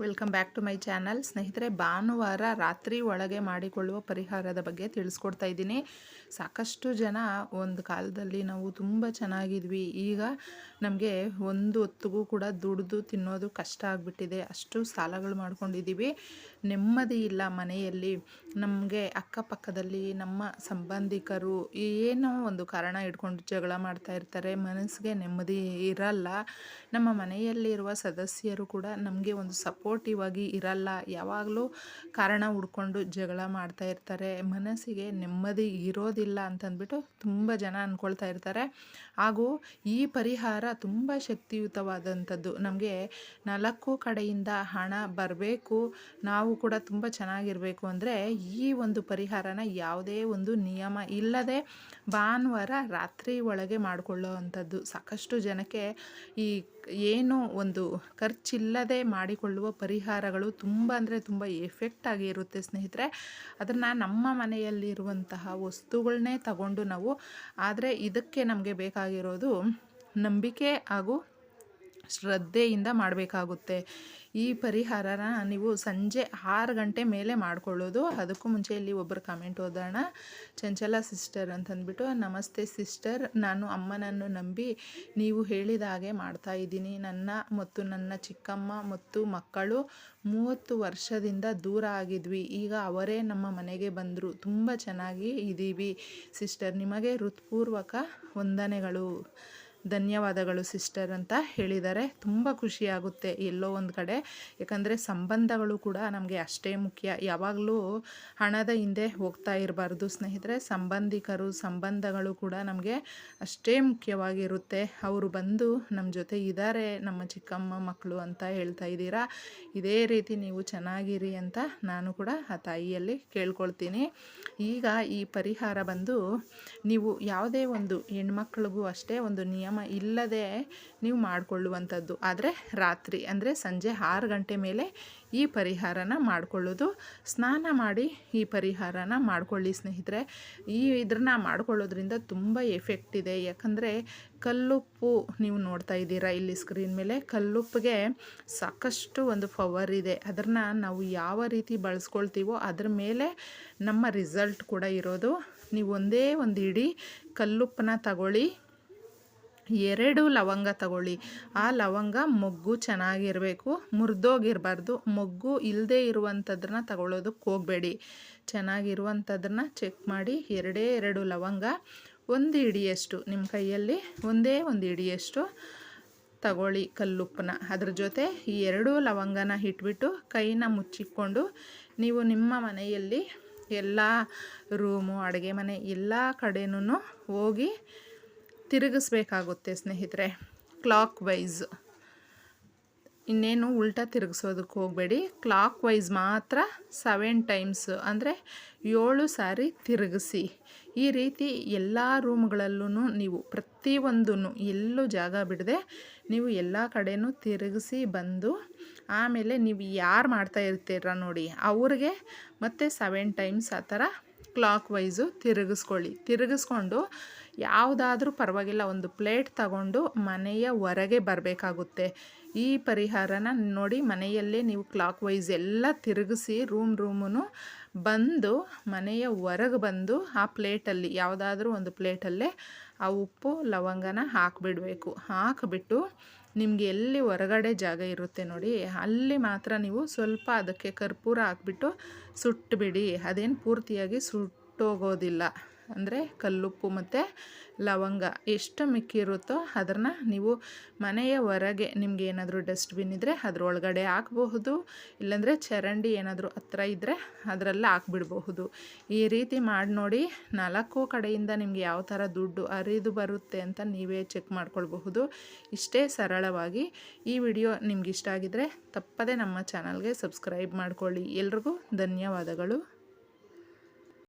Welcome back to my channel. ಸ್ನೇಹಿತರೆ, ಭಾನುವಾರ ರಾತ್ರಿ ಒಳಗೆ ಮಾಡಿಕೊಳ್ಳುವ ಪರಿಹಾರದ ಬಗ್ಗೆ ತಿಳಿಸ್ಕೊಡ್ತಾ ಇದ್ದೀನಿ. ಸಾಕಷ್ಟು ಜನ ಒಂದು ಕಾಲದಲ್ಲಿ ನಾವು ತುಂಬ ಚೆನ್ನಾಗಿದ್ವಿ. ಈಗ ನಮಗೆ ಒಂದು ಹೊತ್ತಿಗೂ ಕೂಡ ದುಡಿದು ತಿನ್ನೋದು ಕಷ್ಟ ಆಗಿಬಿಟ್ಟಿದೆ. ಅಷ್ಟು ಸಾಲಗಳು ಮಾಡ್ಕೊಂಡಿದ್ದೀವಿ. ನೆಮ್ಮದಿ ಇಲ್ಲ ಮನೆಯಲ್ಲಿ. ನಮಗೆ ಅಕ್ಕಪಕ್ಕದಲ್ಲಿ ನಮ್ಮ ಸಂಬಂಧಿಕರು ಏನೋ ಒಂದು ಕಾರಣ ಇಟ್ಕೊಂಡು ಜಗಳ ಮಾಡ್ತಾ ಇರ್ತಾರೆ. ಮನಸ್ಸಿಗೆ ನೆಮ್ಮದಿ ಇರಲ್ಲ. ನಮ್ಮ ಮನೆಯಲ್ಲಿರುವ ಸದಸ್ಯರು ಕೂಡ ನಮಗೆ ಒಂದು ಸಪೋರ್ಟಿವ್ ಆಗಿ ಇರಲ್ಲ. ಯಾವಾಗಲೂ ಕಾರಣ ಹುಡ್ಕೊಂಡು ಜಗಳ ಮಾಡ್ತಾ ಇರ್ತಾರೆ. ಮನಸ್ಸಿಗೆ ನೆಮ್ಮದಿ ಇರೋದಿಲ್ಲ ಅಂತಂದ್ಬಿಟ್ಟು ತುಂಬ ಜನ ಅಂದ್ಕೊಳ್ತಾ ಇರ್ತಾರೆ. ಹಾಗೂ ಈ ಪರಿಹಾರ ತುಂಬ ಶಕ್ತಿಯುತವಾದಂಥದ್ದು. ನಮಗೆ ನಾಲ್ಕು ಕಡೆಯಿಂದ ಹಣ ಬರಬೇಕು. ನಾವು ಕೂಡ ತುಂಬ ಚೆನ್ನಾಗಿರಬೇಕು ಅಂದರೆ ಈ ಒಂದು ಪರಿಹಾರನ ಯಾವುದೇ ಒಂದು ನಿಯಮ ಇಲ್ಲದೆ ಭಾನುವಾರ ರಾತ್ರಿ ಒಳಗೆ ಮಾಡಿಕೊಳ್ಳೋ ಅಂಥದ್ದು. ಸಾಕಷ್ಟು ಜನಕ್ಕೆ ಈ ಏನು ಒಂದು ಖರ್ಚಿಲ್ಲದೆ ಮಾಡಿಕೊಳ್ಳುವ ಪರಿಹಾರಗಳು ತುಂಬ ಅಂದರೆ ತುಂಬ ಎಫೆಕ್ಟ್ ಆಗಿ ಇರುತ್ತೆ ಸ್ನೇಹಿತರೆ. ಅದನ್ನು ನಮ್ಮ ಮನೆಯಲ್ಲಿರುವಂತಹ ವಸ್ತುಗಳನ್ನೇ ತಗೊಂಡು ನಾವು, ಆದರೆ ಇದಕ್ಕೆ ನಮಗೆ ಬೇಕಾಗಿರೋದು ನಂಬಿಕೆ ಹಾಗೂ ಶ್ರದ್ಧೆಯಿಂದ ಮಾಡಬೇಕಾಗುತ್ತೆ. ಈ ಪರಿಹಾರನ ನೀವು ಸಂಜೆ ಆರು ಗಂಟೆ ಮೇಲೆ ಮಾಡ್ಕೊಳ್ಳೋದು. ಅದಕ್ಕೂ ಮುಂಚೆ ಇಲ್ಲಿ ಒಬ್ಬರು ಕಮೆಂಟ್ ಓದೋಣ. ಚಂಚಲ ಸಿಸ್ಟರ್ ಅಂತಂದ್ಬಿಟ್ಟು, ನಮಸ್ತೆ ಸಿಸ್ಟರ್. ನಾನು ಅಮ್ಮನನ್ನು ನಂಬಿ ನೀವು ಹೇಳಿದ ಹಾಗೆ ಮಾಡ್ತಾ ಇದ್ದೀನಿ. ನನ್ನ ಮತ್ತು ನನ್ನ ಚಿಕ್ಕಮ್ಮ ಮತ್ತು ಮಕ್ಕಳು ಮೂವತ್ತು ವರ್ಷದಿಂದ ದೂರ ಆಗಿದ್ವಿ. ಈಗ ಅವರೇ ನಮ್ಮ ಮನೆಗೆ ಬಂದರು. ತುಂಬ ಚೆನ್ನಾಗಿ ಇದ್ದೀವಿ ಸಿಸ್ಟರ್, ನಿಮಗೆ ಹೃತ್ಪೂರ್ವಕ ವಂದನೆಗಳು. ಧನ್ಯವಾದಗಳು, ಸಿಸ್ಟರ್ ಅಂತ ಹೇಳಿದ್ದಾರೆ ತುಂಬ ಖುಷಿಯಾಗುತ್ತೆ ಎಲ್ಲೋ ಒಂದು ಕಡೆ. ಯಾಕಂದರೆ ಸಂಬಂಧಗಳು ಕೂಡ ನಮಗೆ ಅಷ್ಟೇ ಮುಖ್ಯ. ಯಾವಾಗಲೂ ಹಣದ ಹಿಂದೆ ಹೋಗ್ತಾ ಇರಬಾರ್ದು ಸ್ನೇಹಿತರೆ. ಸಂಬಂಧಿಕರು, ಸಂಬಂಧಗಳು ಕೂಡ ನಮಗೆ ಅಷ್ಟೇ ಮುಖ್ಯವಾಗಿರುತ್ತೆ. ಅವರು ಬಂದು ನಮ್ಮ ಜೊತೆ ಇದ್ದಾರೆ ನಮ್ಮ ಚಿಕ್ಕಮ್ಮ ಮಕ್ಕಳು ಅಂತ ಹೇಳ್ತಾ ಇದ್ದೀರಾ. ಇದೇ ರೀತಿ ನೀವು ಚೆನ್ನಾಗಿರಿ ಅಂತ ನಾನು ಕೂಡ ಆ ತಾಯಿಯಲ್ಲಿ ಕೇಳ್ಕೊಳ್ತೀನಿ. ಈಗ ಈ ಪರಿಹಾರ ಬಂದು ನೀವು ಯಾವುದೇ ಒಂದು ಹೆಣ್ಮಕ್ಳಿಗೂ ಅಷ್ಟೇ ಒಂದು ನಿಯಮ ಇಲ್ಲದೆ ನೀವು ಮಾಡಿಕೊಳ್ಳುವಂಥದ್ದು. ಆದರೆ ರಾತ್ರಿ, ಅಂದರೆ ಸಂಜೆ ಆರು ಗಂಟೆ ಮೇಲೆ ಈ ಪರಿಹಾರನ ಮಾಡಿಕೊಳ್ಳೋದು. ಸ್ನಾನ ಮಾಡಿ ಈ ಪರಿಹಾರನ ಮಾಡ್ಕೊಳ್ಳಿ ಸ್ನೇಹಿತರೆ. ಈ ಇದನ್ನ ಮಾಡ್ಕೊಳ್ಳೋದ್ರಿಂದ ತುಂಬ ಎಫೆಕ್ಟ್ ಇದೆ. ಯಾಕಂದರೆ ಕಲ್ಲುಪ್ಪು ನೀವು ನೋಡ್ತಾ ಇದ್ದೀರಾ ಇಲ್ಲಿ ಸ್ಕ್ರೀನ್ ಮೇಲೆ. ಕಲ್ಲುಪ್ಪಿಗೆ ಸಾಕಷ್ಟು ಒಂದು ಪವರ್ ಇದೆ. ಅದನ್ನು ನಾವು ಯಾವ ರೀತಿ ಬಳಸ್ಕೊಳ್ತೀವೋ ಅದ್ರ ಮೇಲೆ ನಮ್ಮ ರಿಸಲ್ಟ್ ಕೂಡ ಇರೋದು. ನೀವು ಒಂದೇ ಒಂದು ಇಡೀ ಕಲ್ಲುಪ್ಪನ್ನ ತಗೊಳ್ಳಿ. ಎರಡು ಲವಂಗ ತಗೊಳ್ಳಿ. ಆ ಲವಂಗ ಮೊಗ್ಗು ಚೆನ್ನಾಗಿರಬೇಕು. ಮುರಿದೋಗಿರಬಾರ್ದು. ಮೊಗ್ಗು ಇಲ್ಲದೇ ಇರುವಂಥದ್ರನ್ನ ತಗೊಳ್ಳೋದಕ್ಕೆ ಹೋಗಬೇಡಿ. ಚೆನ್ನಾಗಿರುವಂಥದ್ರನ್ನ ಚೆಕ್ ಮಾಡಿ ಎರಡೇ ಎರಡು ಲವಂಗ ಒಂದು ಹಿಡಿಯಷ್ಟು. ನಿಮ್ಮ ಕೈಯಲ್ಲಿ ಒಂದೇ ಒಂದು ಹಿಡಿಯಷ್ಟು ತಗೊಳ್ಳಿ ಕಲ್ಲುಪ್ಪನ ಅದ್ರ ಜೊತೆ ಈ ಎರಡು ಲವಂಗನ ಇಟ್ಬಿಟ್ಟು ಕೈನ ಮುಚ್ಚಿಕೊಂಡು ನೀವು ನಿಮ್ಮ ಮನೆಯಲ್ಲಿ ಎಲ್ಲ ರೂಮು, ಅಡುಗೆ ಮನೆ ಎಲ್ಲ ಕಡೆನೂ ಹೋಗಿ ತಿರುಗಿಸ್ಬೇಕಾಗುತ್ತೆ ಸ್ನೇಹಿತರೆ. ಕ್ಲಾಕ್ ವೈಸ್ ಇನ್ನೇನು ಉಲ್ಟಾ ತಿರುಗಿಸೋದಕ್ಕೆ ಹೋಗಬೇಡಿ. ಕ್ಲಾಕ್ ವೈಸ್ ಮಾತ್ರ ಸೆವೆನ್ ಟೈಮ್ಸ್ ಅಂದರೆ ಏಳು ಸಾರಿ ತಿರುಗಿಸಿ. ಈ ರೀತಿ ಎಲ್ಲ ರೂಮ್ಗಳಲ್ಲೂ ನೀವು ಪ್ರತಿಯೊಂದೂ ಎಲ್ಲೂ ಜಾಗ ಬಿಡದೆ ನೀವು ಎಲ್ಲ ಕಡೆನೂ ತಿರುಗಿಸಿ ಬಂದು ಆಮೇಲೆ ನೀವು ಯಾರು ಮಾಡ್ತಾ ಇರ್ತೀರ ನೋಡಿ, ಅವ್ರಿಗೆ ಮತ್ತೆ ಸೆವೆನ್ ಟೈಮ್ಸ್ ಆ ಥರ ಕ್ಲಾಕ್ ವೈಸು ತಿರುಗಿಸ್ಕೊಳ್ಳಿ. ತಿರುಗಿಸ್ಕೊಂಡು ಯಾವುದಾದ್ರೂ ಪರವಾಗಿಲ್ಲ, ಒಂದು ಪ್ಲೇಟ್ ತಗೊಂಡು ಮನೆಯ ಹೊರಗೆ ಬರಬೇಕಾಗುತ್ತೆ. ಈ ಪರಿಹಾರನ ನೋಡಿ ಮನೆಯಲ್ಲೇ ನೀವು ಕ್ಲಾಕ್ ವೈಸ್ ಎಲ್ಲ ತಿರುಗಿಸಿ ರೂಮ್ ರೂಮು ಬಂದು ಮನೆಯ ಹೊರಗೆ ಬಂದು ಆ ಪ್ಲೇಟಲ್ಲಿ, ಯಾವುದಾದ್ರೂ ಒಂದು ಪ್ಲೇಟಲ್ಲೇ ಆ ಉಪ್ಪು, ಲವಂಗನ ಹಾಕಿಬಿಡಬೇಕು. ಹಾಕಿಬಿಟ್ಟು ನಿಮಗೆ ಎಲ್ಲಿ ಹೊರಗಡೆ ಜಾಗ ಇರುತ್ತೆ ನೋಡಿ, ಅಲ್ಲಿ ಮಾತ್ರ ನೀವು ಸ್ವಲ್ಪ ಅದಕ್ಕೆ ಕರ್ಪೂರ ಹಾಕ್ಬಿಟ್ಟು ಸುಟ್ಟುಬಿಡಿ ಅದೇನು ಪೂರ್ತಿಯಾಗಿ ಸುಟ್ಟೋಗೋದಿಲ್ಲ. ಅಂದರೆ ಕಲ್ಲುಪ್ಪು ಮತ್ತು ಲವಂಗ ಎಷ್ಟು ಮಿಕ್ಕಿರುತ್ತೋ ಅದನ್ನು ನೀವು ಮನೆಯ ಹೊರಗೆ ನಿಮಗೆ ಏನಾದರೂ ಡಸ್ಟ್ಬಿನ್ ಇದ್ದರೆ ಅದರೊಳಗಡೆ ಹಾಕಬಹುದು. ಇಲ್ಲಾಂದರೆ ಚರಂಡಿ ಏನಾದರೂ ಹತ್ರ ಇದ್ದರೆ ಅದರಲ್ಲಿ ಹಾಕ್ಬಿಡ್ಬಹುದು. ಈ ರೀತಿ ಮಾಡಿ ನೋಡಿ ನಾಲ್ಕು ಕಡೆಯಿಂದ ನಿಮಗೆ ಯಾವ ಥರ ದುಡ್ಡು ಹರಿದು ಬರುತ್ತೆ ಅಂತ ನೀವೇ ಚೆಕ್ ಮಾಡ್ಕೊಳ್ಬಹುದು. ಇಷ್ಟೇ ಸರಳವಾಗಿ ಈ ವಿಡಿಯೋ ನಿಮ್ಗೆ ಇಷ್ಟ ಆಗಿದರೆ ತಪ್ಪದೇ ನಮ್ಮ ಚಾನಲ್ಗೆ ಸಬ್ಸ್ಕ್ರೈಬ್ ಮಾಡಿಕೊಳ್ಳಿ. ಎಲ್ರಿಗೂ ಧನ್ಯವಾದಗಳು.